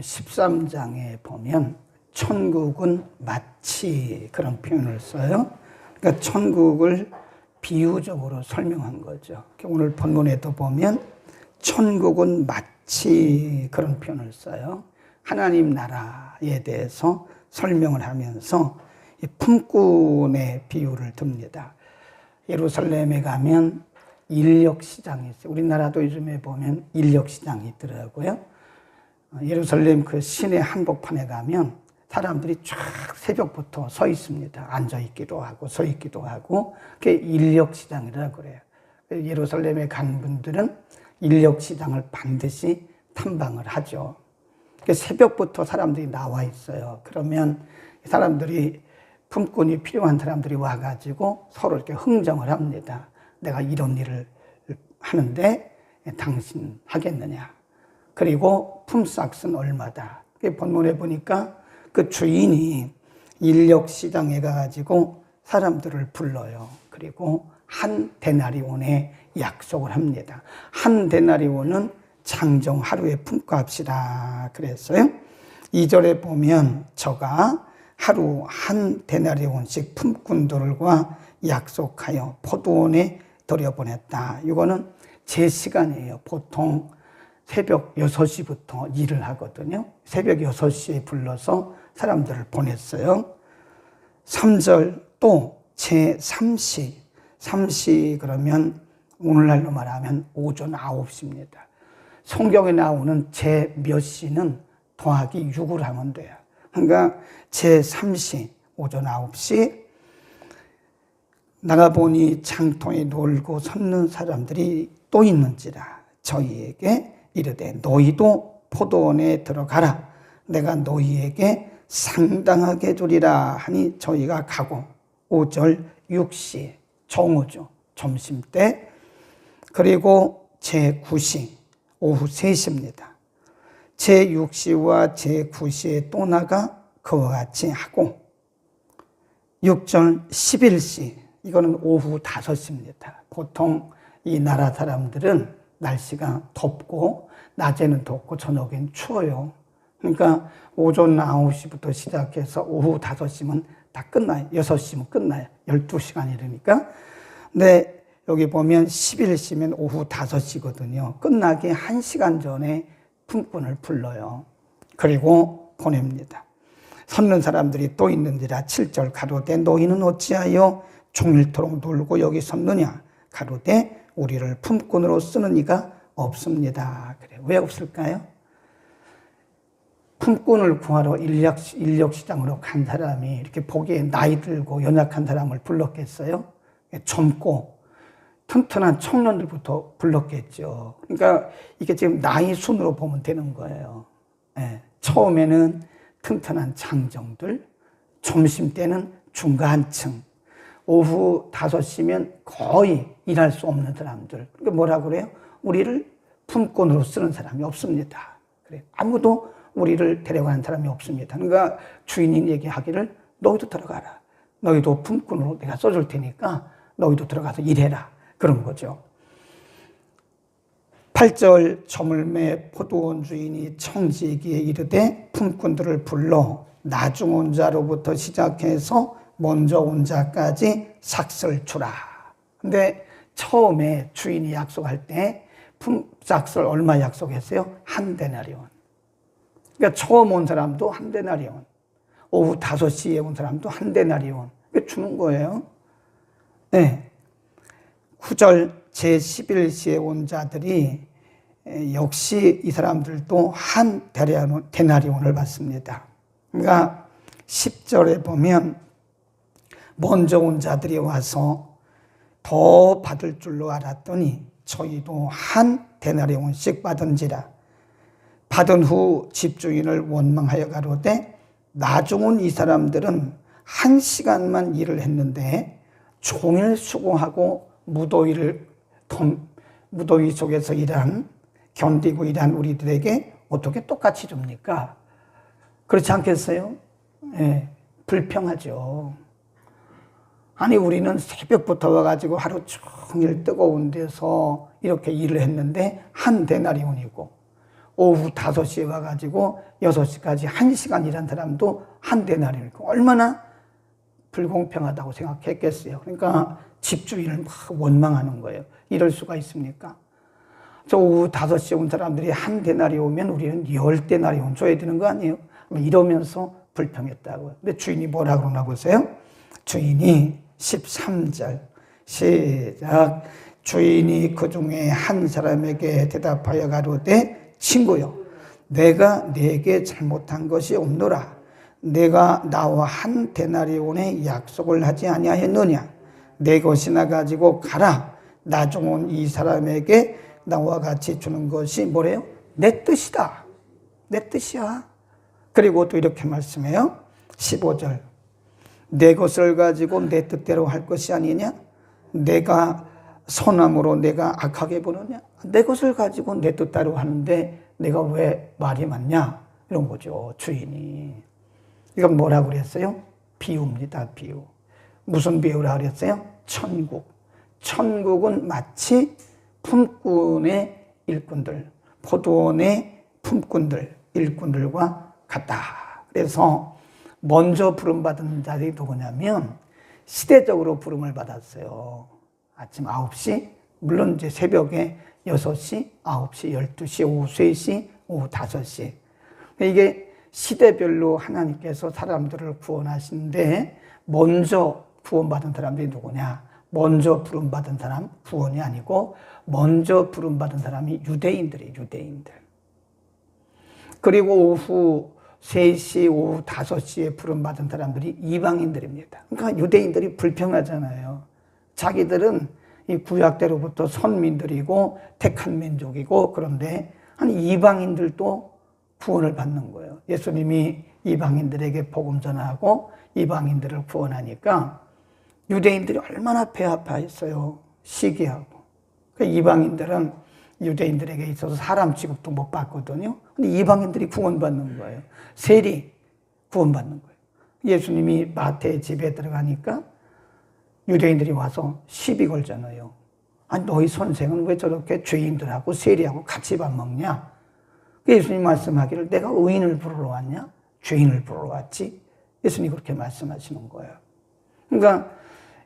요한복음 13장에 보면 천국은 마치 그런 표현을 써요. 그러니까 천국을 비유적으로 설명한 거죠. 오늘 본문에도 보면 천국은 마치 그런 표현을 써요. 하나님 나라에 대해서 설명을 하면서 품꾼의 비유를 듭니다. 예루살렘에 가면 인력 시장이 있어요. 우리나라도 요즘에 보면 인력 시장이 있더라고요. 어, 예루살렘 그 시내 한복판에 가면 사람들이 쫙 새벽부터 서 있습니다. 앉아 있기도 하고 서 있기도 하고 그게 인력 시장이라 그래요. 예루살렘에 간 분들은 인력 시장을 반드시 탐방을 하죠. 새벽부터 사람들이 나와 있어요. 그러면 사람들이 품꾼이 필요한 사람들이 와가지고 서로 이렇게 흥정을 합니다. 내가 이런 일을 하는데 당신 하겠느냐. 그리고 품삯은 얼마다. 본문에 보니까 그 주인이 인력 시장에 가가지고 사람들을 불러요. 그리고 한 데나리온에 약속을 합니다. 한 데나리온은 장정 하루의 품값이라 그랬어요. 2절에 보면 저가 하루 한 데나리온씩 품꾼들과 약속하여 포도원에 들여보냈다. 이거는 제 시간이에요. 보통 새벽 6시부터 일을 하거든요. 새벽 6시에 불러서 사람들을 보냈어요. 3절 또 제3시, 3시 그러면 오늘날로 말하면 오전 9시입니다. 성경에 나오는 제 몇 시는 더하기 6을 하면 돼요. 그러니까 제3시, 오전 9시, 나가보니 장통에 놀고 섰는 사람들이 또 있는지라 저희에게 이르되 너희도 포도원에 들어가라. 내가 너희에게 상당하게 주리라 하니 저희가 가고 5절 6시 정오죠. 점심 때 그리고 제 9시 오후 3시입니다. 제 6시와 제 9시에 또 나가 그와 같이 하고 6절 11시 이거는 오후 5시입니다. 보통 이 나라 사람들은 날씨가 덥고 낮에는 덥고 저녁엔 추워요. 그러니까 오전 9시부터 시작해서 오후 5시면 다 끝나요. 6시면 끝나요. 12시간이니까. 근데 여기 보면 11시면 오후 5시거든요. 끝나기 1시간 전에 품꾼을 불러요. 그리고 보냅니다. 섰는 사람들이 또 있는지라 7절 가로되 너희는 어찌하여 종일토록 놀고 여기 섰느냐 가로되 우리를 품꾼으로 쓰는 이가 없습니다. 그래 왜 없을까요? 품꾼을 구하러 인력, 인력 시장으로 간 사람이 이렇게 보기에 나이 들고 연약한 사람을 불렀겠어요? 젊고 튼튼한 청년들부터 불렀겠죠. 그러니까 이게 지금 나이 순으로 보면 되는 거예요. 네. 처음에는 튼튼한 장정들, 점심 때는 중간층, 오후 5시면 거의 일할 수 없는 사람들. 그러니까 뭐라 그래요? 우리를 품꾼으로 쓰는 사람이 없습니다. 그래. 아무도 우리를 데려가는 사람이 없습니다. 그러니까 주인이 얘기하기를 너희도 들어가라. 너희도 품꾼으로 내가 써줄 테니까 너희도 들어가서 일해라. 그런 거죠. 8절 저물매 포도원 주인이 청지기에 이르되 품꾼들을 불러 나중 온 자로부터 시작해서 먼저 온 자까지 삭설 주라. 근데 처음에 주인이 약속할 때 품삭설 얼마 약속했어요? 한 데나리온. 그러니까 처음 온 사람도 한 데나리온. 오후 5시에 온 사람도 한 데나리온. 주는 거예요. 네. 9절 제11시에 온 자들이 역시 이 사람들도 한 데나리온을 받습니다. 그러니까 10절에 보면 먼저 온 자들이 와서 더 받을 줄로 알았더니 저희도 한 데나리온씩 받은지라 받은 후 집주인을 원망하여 가로되 나중은 이 사람들은 한 시간만 일을 했는데 종일 수고하고 무더위를 무더위 속에서 일한 견디고 일한 우리들에게 어떻게 똑같이 줍니까? 그렇지 않겠어요? 예, 불평하죠. 아니 우리는 새벽부터 와가지고 하루 종일 뜨거운 데서 이렇게 일을 했는데 한 데나리온이고 오후 5시에 와가지고 6시까지 1시간 일한 사람도 한 데나리니까 얼마나 불공평하다고 생각했겠어요. 그러니까 집주인을 막 원망하는 거예요. 이럴 수가 있습니까? 저 오후 5시에 온 사람들이 한 데나리 오면 우리는 열 데나리 온 줘야 되는 거 아니에요? 이러면서 불평했다고요. 근데 주인이 뭐라 그러나 보세요? 주인이 13절. 시작. 주인이 그 중에 한 사람에게 대답하여 가로되 친구여 내가 네게 잘못한 것이 없노라. 내가 나와 한 데나리온의 약속을 하지 아니하였느냐? 내 것이나 가지고 가라. 나중 온이 사람에게 나와 같이 주는 것이 뭐래요? 내 뜻이다. 내 뜻이야. 그리고 또 이렇게 말씀해요. 15절 내 것을 가지고 내 뜻대로 할 것이 아니냐 내가 선함으로 내가 악하게 보느냐? 내 것을 가지고 내 뜻대로 하는데 내가 왜 말이 많냐? 이런 거죠, 주인이. 이건 뭐라고 그랬어요? 비유입니다, 비유. 무슨 비유라 그랬어요? 천국. 천국은 마치 품꾼의 일꾼들, 포도원의 품꾼들, 일꾼들과 같다. 그래서 먼저 부름받은 자들이 누구냐면 시대적으로 부름을 받았어요. 아침 9시, 물론 이제 새벽에 6시, 9시, 12시, 오후 3시, 오후 5시. 이게 시대별로 하나님께서 사람들을 구원하시는데 먼저 구원받은 사람들이 누구냐? 먼저 부름받은 사람 구원이 아니고 먼저 부름받은 사람이 유대인들이 유대인들. 그리고 오후 3시, 오후 5시에 부름받은 사람들이 이방인들입니다. 그러니까 유대인들이 불평하잖아요. 자기들은 이 구약대로부터 선민들이고 택한 민족이고 그런데 한 이방인들도 구원을 받는 거예요. 예수님이 이방인들에게 복음 전하고 이방인들을 구원하니까 유대인들이 얼마나 배 아파했어요. 시기하고. 그 이방인들은 유대인들에게 있어서 사람 취급도 못 받거든요. 근데 이방인들이 구원받는 거예요. 세리 구원받는 거예요. 예수님이 마태의 집에 들어가니까 유대인들이 와서 시비 걸잖아요. 아니, 너희 선생은 왜 저렇게 죄인들하고 세리하고 같이 밥 먹냐? 예수님 말씀하기를 내가 의인을 부르러 왔냐? 죄인을 부르러 왔지? 예수님이 그렇게 말씀하시는 거예요. 그러니까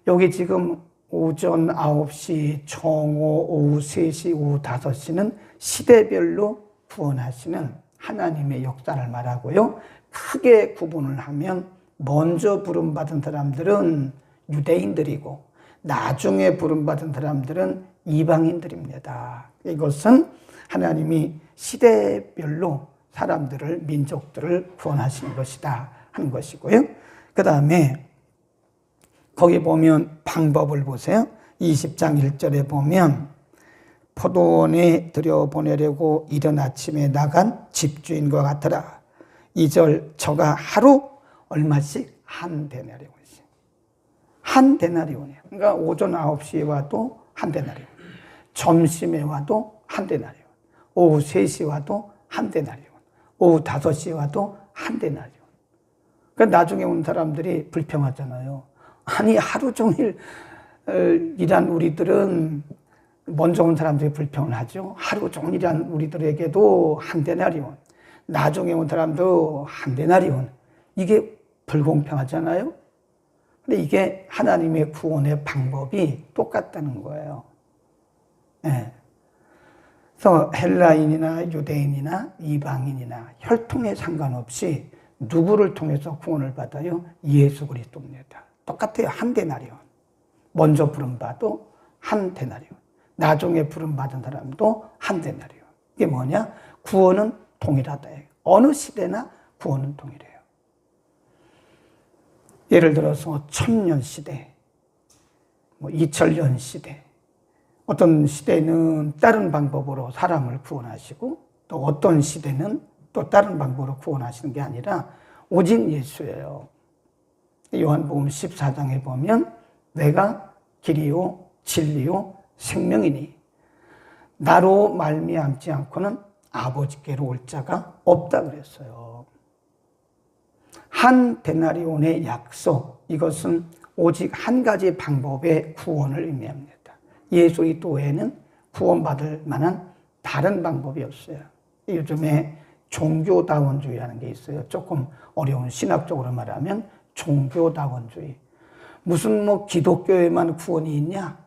여기 지금 오전 9시, 정오, 오후 3시, 오후 5시는 시대별로 구원하시는 하나님의 역사를 말하고요. 크게 구분을 하면 먼저 부름받은 사람들은 유대인들이고 나중에 부름받은 사람들은 이방인들입니다. 이것은 하나님이 시대별로 사람들을, 민족들을 구원하시는 것이다 하는 것이고요. 그 다음에 거기 보면 방법을 보세요. 20장 1절에 보면 포도원에 들여보내려고 이른 아침에 나간 집주인과 같더라. 2절 저가 하루 얼마씩 한 데나리온씩. 한 데나리온이에요. 그러니까 오전 9시에 와도 한 데나리온. 점심에 와도 한 데나리온. 오후 3시에 와도 한 데나리온. 오후 5시에 와도 한 데나리온. 그러니까 나중에 온 사람들이 불평하잖아요. 아니 하루 종일 어, 일한 우리들은 먼저 온 사람들이 불평을 하죠. 하루 종일 일한 우리들에게도 한 데나리온. 나중에 온 사람도 한 데나리온. 이게 불공평하잖아요. 근데 이게 하나님의 구원의 방법이 똑같다는 거예요. 네. 그래서 헬라인이나 유대인이나 이방인이나 혈통에 상관없이 누구를 통해서 구원을 받아요? 예수 그리스도입니다. 똑같아요. 한 데나리온. 먼저 부름받도 한 데나리온. 나중에 부름받은 사람도 한 데나리온. 이게 뭐냐? 구원은 동일하다. 어느 시대나 구원은 동일해요. 예를 들어서 천년 시대, 뭐 이천년 시대, 어떤 시대는 다른 방법으로 사람을 구원하시고 또 어떤 시대는 또 다른 방법으로 구원하시는 게 아니라 오직 예수예요. 요한복음 14장에 보면 내가 길이요 진리요 생명이니 나로 말미암지 않고는 아버지께로 올 자가 없다 그랬어요. 한 데나리온의 약속 이것은 오직 한 가지 방법의 구원을 의미합니다. 예수 그리스도 외에는 구원받을 만한 다른 방법이 없어요. 요즘에 종교다원주의라는 게 있어요. 조금 어려운 신학적으로 말하면 종교다원주의. 무슨 뭐 기독교에만 구원이 있냐?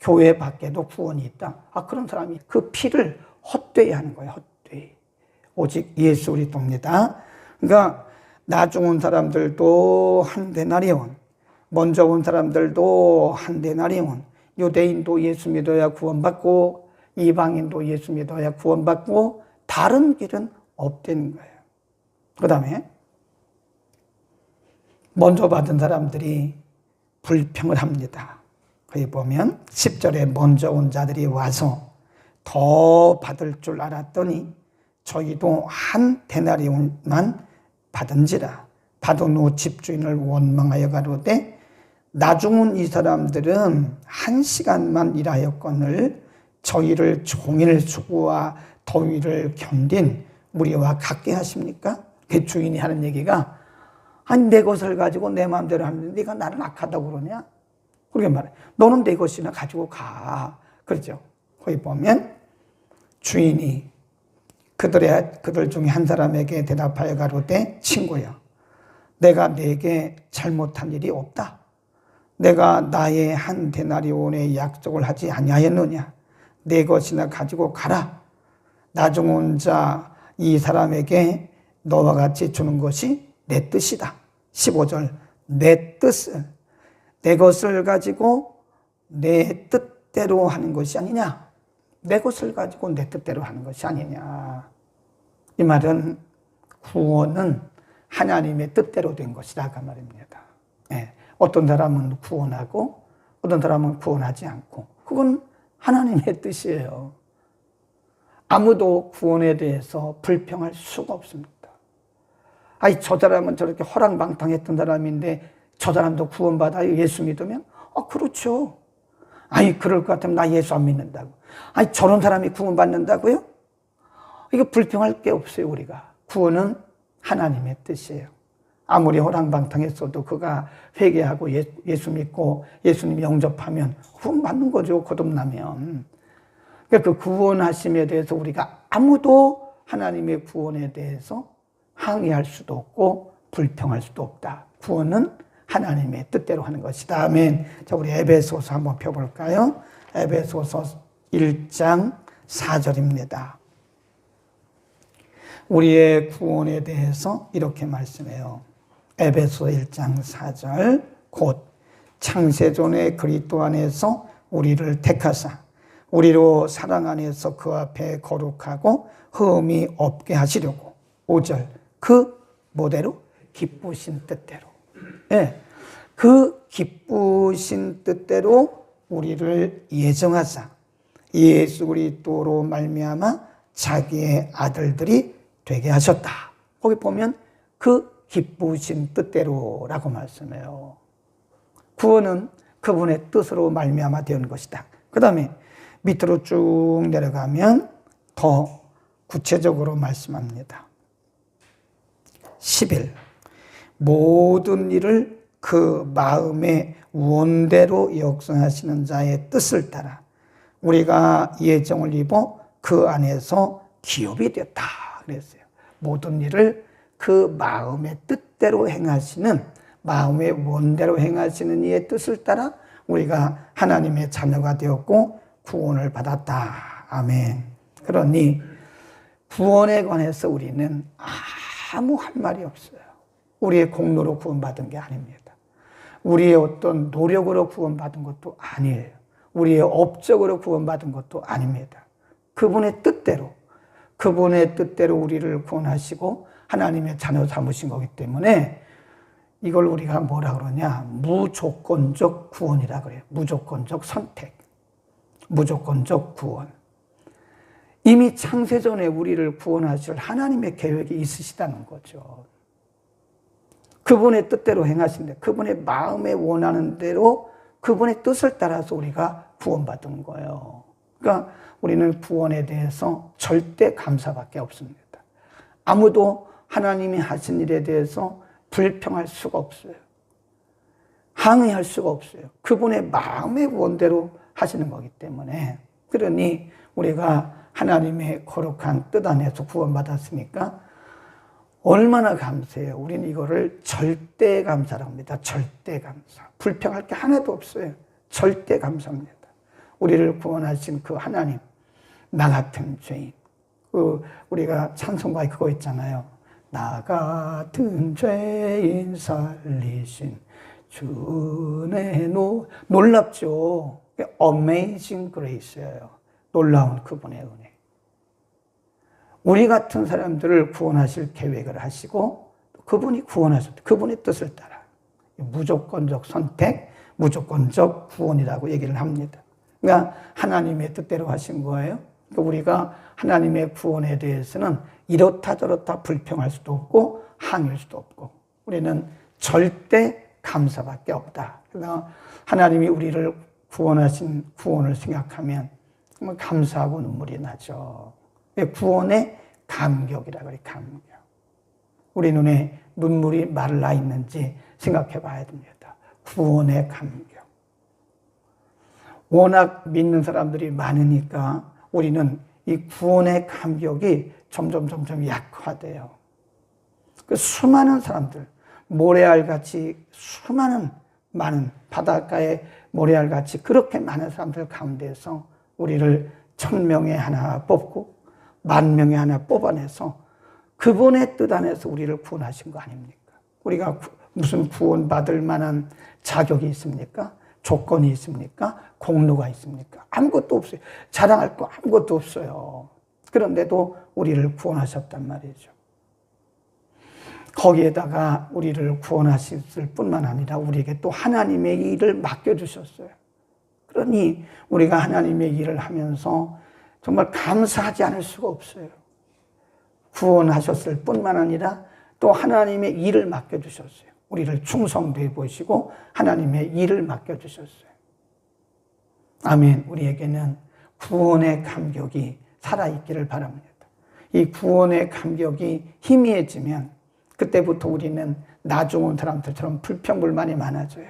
교회 밖에도 구원이 있다. 아, 그런 사람이 그 피를 헛되이 하는 거예요, 헛되이. 오직 예수 그리스도입니다. 그러니까 나중 온 사람들도 한 데나리온, 먼저 온 사람들도 한 데나리온, 유대인도 예수 믿어야 구원받고 이방인도 예수 믿어야 구원받고 다른 길은 없다는 거예요. 그 다음에 먼저 받은 사람들이 불평을 합니다. 거기 보면 10절에 먼저 온 자들이 와서 더 받을 줄 알았더니 저희도 한 데나리온만 받은지라 받은 후 집주인을 원망하여 가로되 나중은 이 사람들은 한 시간만 일하였거늘 저희를 종일 수고와 더위를 견딘 우리와 같게 하십니까? 그 주인이 하는 얘기가 아니 내 것을 가지고 내 마음대로 하는데 네가 나를 악하다고 그러냐? 그렇게 말해. 너는 내 것이나 가지고 가. 그렇죠. 거기 보면 주인이 그들의 그들 중에 한 사람에게 대답하여 가로되 친구야 내가 내게 잘못한 일이 없다. 내가 나의 한 데나리온의 약속을 하지 아니하였느냐? 내 것이나 가지고 가라. 나중 온 자 이 사람에게 너와 같이 주는 것이 내 뜻이다. 15절 내 뜻을 내 것을 가지고 내 뜻대로 하는 것이 아니냐? 내 것을 가지고 내 뜻대로 하는 것이 아니냐? 이 말은 구원은 하나님의 뜻대로 된 것이다 그 말입니다. 예, 어떤 사람은 구원하고 어떤 사람은 구원하지 않고 그건 하나님의 뜻이에요. 아무도 구원에 대해서 불평할 수가 없습니다. 아니 저 사람은 저렇게 허랑방탕했던 사람인데 저 사람도 구원받아요 예수 믿으면? 아 그렇죠. 아니 그럴 것 같으면 나 예수 안 믿는다고. 아니 저런 사람이 구원받는다고요? 이거 불평할 게 없어요 우리가. 구원은 하나님의 뜻이에요. 아무리 호랑방탕했어도 그가 회개하고 예, 예수 믿고 예수님 영접하면 구원 받는 거죠 거듭나면. 그러니까 그 구원하심에 대해서 우리가 아무도 하나님의 구원에 대해서 항의할 수도 없고 불평할 수도 없다. 구원은 하나님의 뜻대로 하는 것이다. 아멘. 자, 우리 에베소서 한번 펴볼까요? 에베소서 1장 4절입니다. 우리의 구원에 대해서 이렇게 말씀해요. 에베소 1장 4절 곧 창세전의 그리스도 안에서 우리를 택하사 우리로 사랑 안에서 그 앞에 거룩하고 흠이 없게 하시려고 5절 그 뭐대로 기쁘신 뜻대로 예. 그 기쁘신 뜻대로 우리를 예정하사 예수 그리스도로 말미암아 자기의 아들들이 되게 하셨다. 거기 보면 그 기쁘신 뜻대로라고 말씀해요. 구원은 그분의 뜻으로 말미암아 된 것이다. 그다음에 밑으로 쭉 내려가면 더 구체적으로 말씀합니다. 10일 모든 일을 그 마음의 원대로 역성하시는 자의 뜻을 따라 우리가 예정을 입어 그 안에서 기업이 되었다 그랬어요. 모든 일을 그 마음의 뜻대로 행하시는 마음의 원대로 행하시는 이의 뜻을 따라 우리가 하나님의 자녀가 되었고 구원을 받았다. 아멘. 그러니 구원에 관해서 우리는 아 무 할 말이 없어요. 우리의 공로로 구원받은 게 아닙니다. 우리의 어떤 노력으로 구원받은 것도 아니에요. 우리의 업적으로 구원받은 것도 아닙니다. 그분의 뜻대로, 그분의 뜻대로 우리를 구원하시고 하나님의 자녀 삼으신 거기 때문에 이걸 우리가 뭐라 그러냐? 무조건적 구원이라 그래요. 무조건적 선택. 무조건적 구원. 이미 창세전에 우리를 구원하실 하나님의 계획이 있으시다는 거죠. 그분의 뜻대로 행하신데 그분의 마음에 원하는 대로 그분의 뜻을 따라서 우리가 구원받은 거예요. 그러니까 우리는 구원에 대해서 절대 감사밖에 없습니다. 아무도 하나님이 하신 일에 대해서 불평할 수가 없어요. 항의할 수가 없어요. 그분의 마음의 원대로 하시는 거기 때문에. 그러니 우리가 하나님의 거룩한 뜻 안에서 구원받았으니까 얼마나 감사해요. 우리는 이거를 절대 감사라고 합니다. 절대 감사. 불평할 게 하나도 없어요. 절대 감사합니다. 우리를 구원하신 그 하나님, 나 같은 죄인. 그 우리가 찬송가에 그거 있잖아요. 나 같은 죄인 살리신 주의 노 놀랍죠. Amazing Grace예요. 놀라운 그분의 은혜. 우리 같은 사람들을 구원하실 계획을 하시고 그분이 구원하셨다. 그분의 뜻을 따라 무조건적 선택, 무조건적 구원이라고 얘기를 합니다. 그러니까 하나님의 뜻대로 하신 거예요. 그러니까 우리가 하나님의 구원에 대해서는 이렇다 저렇다 불평할 수도 없고 항의할 수도 없고 우리는 절대 감사밖에 없다. 그러니까 하나님이 우리를 구원하신 구원을 생각하면 감사하고 눈물이 나죠. 구원의 감격이라 그래, 감격. 우리 눈에 눈물이 말라 있는지 생각해 봐야 됩니다. 구원의 감격. 워낙 믿는 사람들이 많으니까 우리는 이 구원의 감격이 점점 점점 약화돼요. 그 수많은 사람들, 모래알 같이 수많은 많은 바닷가에 모래알 같이 그렇게 많은 사람들 가운데서 우리를 천 명에 하나 뽑고 만 명에 하나 뽑아내서 그분의 뜻 안에서 우리를 구원하신 거 아닙니까? 우리가 무슨 구원받을 만한 자격이 있습니까? 조건이 있습니까? 공로가 있습니까? 아무것도 없어요. 자랑할 거 아무것도 없어요. 그런데도 우리를 구원하셨단 말이죠. 거기에다가 우리를 구원하셨을 뿐만 아니라 우리에게 또 하나님의 일을 맡겨주셨어요. 그러니 우리가 하나님의 일을 하면서 정말 감사하지 않을 수가 없어요. 구원하셨을 뿐만 아니라 또 하나님의 일을 맡겨주셨어요. 우리를 충성되게 보시고 하나님의 일을 맡겨주셨어요. 아멘. 우리에게는 구원의 감격이 살아있기를 바랍니다. 이 구원의 감격이 희미해지면 그때부터 우리는 나중온 사람들처럼 불평불만이 많아져요.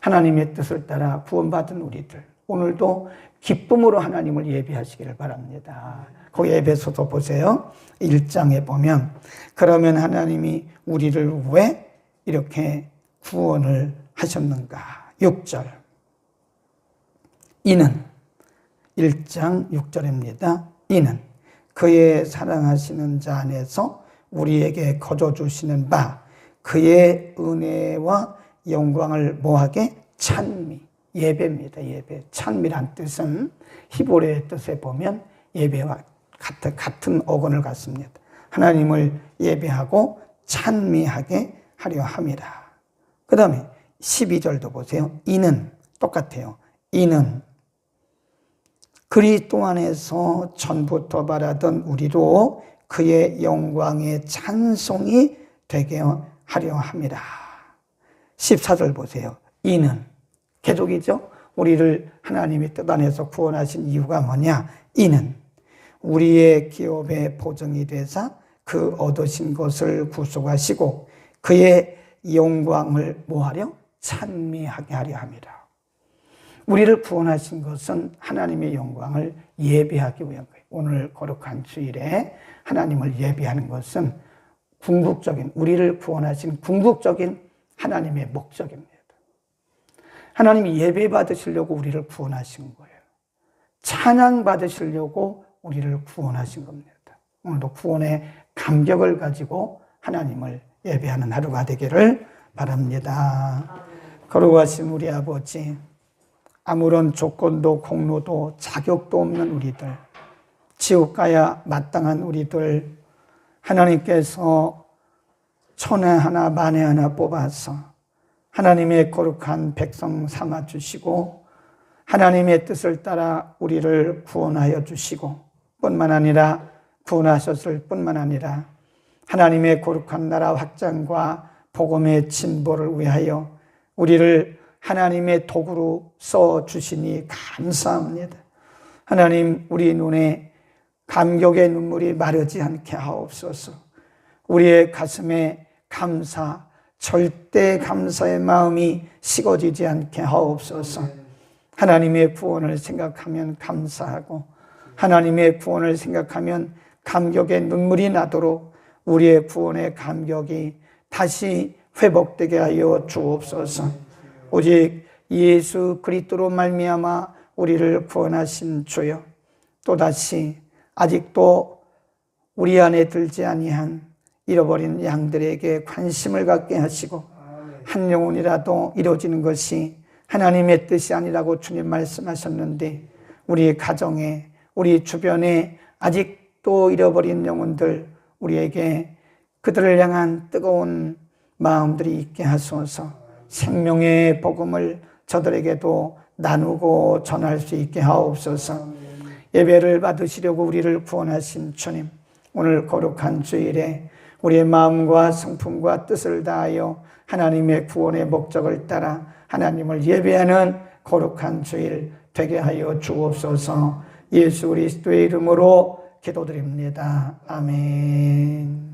하나님의 뜻을 따라 구원받은 우리들, 오늘도 기쁨으로 하나님을 예배하시기를 바랍니다. 거기 에베소서 보세요. 1장에 보면 그러면 하나님이 우리를 왜 이렇게 구원을 하셨는가? 6절. 이는 1장 6절입니다. 이는 그의 사랑하시는 자 안에서 우리에게 거저 주시는 바 그의 은혜와 영광을 모하게 찬미 예배입니다. 예배. 찬미란 뜻은 히브리의 뜻에 보면 예배와 같은, 같은 어근을 갖습니다. 하나님을 예배하고 찬미하게 하려 함이라. 그 다음에 12절도 보세요. 이는 똑같아요. 이는 그리스도 안에서 전부터 바라던 우리로 그의 영광의 찬송이 되게 하려 함이라. 14절 보세요. 이는 계속이죠. 우리를 하나님의 뜻 안에서 구원하신 이유가 뭐냐? 이는 우리의 기업의 보증이 되사 그 얻으신 것을 구속하시고 그의 영광을 뭐하려? 찬미하게 하려 함이라. 우리를 구원하신 것은 하나님의 영광을 예배하기 위한 거예요. 오늘 거룩한 주일에 하나님을 예배하는 것은 궁극적인, 우리를 구원하신 궁극적인 하나님의 목적입니다. 하나님이 예배 받으시려고 우리를 구원하신 거예요. 찬양 받으시려고 우리를 구원하신 겁니다. 오늘도 구원의 감격을 가지고 하나님을 예배하는 하루가 되기를 바랍니다. 거룩하신 우리 아버지, 아무런 조건도 공로도 자격도 없는 우리들, 지옥 가야 마땅한 우리들, 하나님께서 천에 하나 만에 하나 뽑아서 하나님의 거룩한 백성 삼아 주시고 하나님의 뜻을 따라 우리를 구원하여 주시고 뿐만 아니라 구원하셨을 뿐만 아니라 하나님의 거룩한 나라 확장과 복음의 진보를 위하여 우리를 하나님의 도구로 써 주시니 감사합니다. 하나님 우리 눈에 감격의 눈물이 마르지 않게 하옵소서. 우리의 가슴에 감사 절대 감사의 마음이 식어지지 않게 하옵소서. 하나님의 구원을 생각하면 감사하고 하나님의 구원을 생각하면 감격의 눈물이 나도록 우리의 구원의 감격이 다시 회복되게 하여 주옵소서. 오직 예수 그리스도로 말미암아 우리를 구원하신 주여 또다시 아직도 우리 안에 들지 아니한 잃어버린 양들에게 관심을 갖게 하시고 한 영혼이라도 이루어지는 것이 하나님의 뜻이 아니라고 주님 말씀하셨는데 우리 가정에 우리 주변에 아직도 잃어버린 영혼들 우리에게 그들을 향한 뜨거운 마음들이 있게 하소서. 생명의 복음을 저들에게도 나누고 전할 수 있게 하옵소서. 예배를 받으시려고 우리를 구원하신 주님 오늘 거룩한 주일에 우리의 마음과 성품과 뜻을 다하여 하나님의 구원의 목적을 따라 하나님을 예배하는 거룩한 주일 되게 하여 주옵소서 예수 그리스도의 이름으로 기도드립니다. 아멘.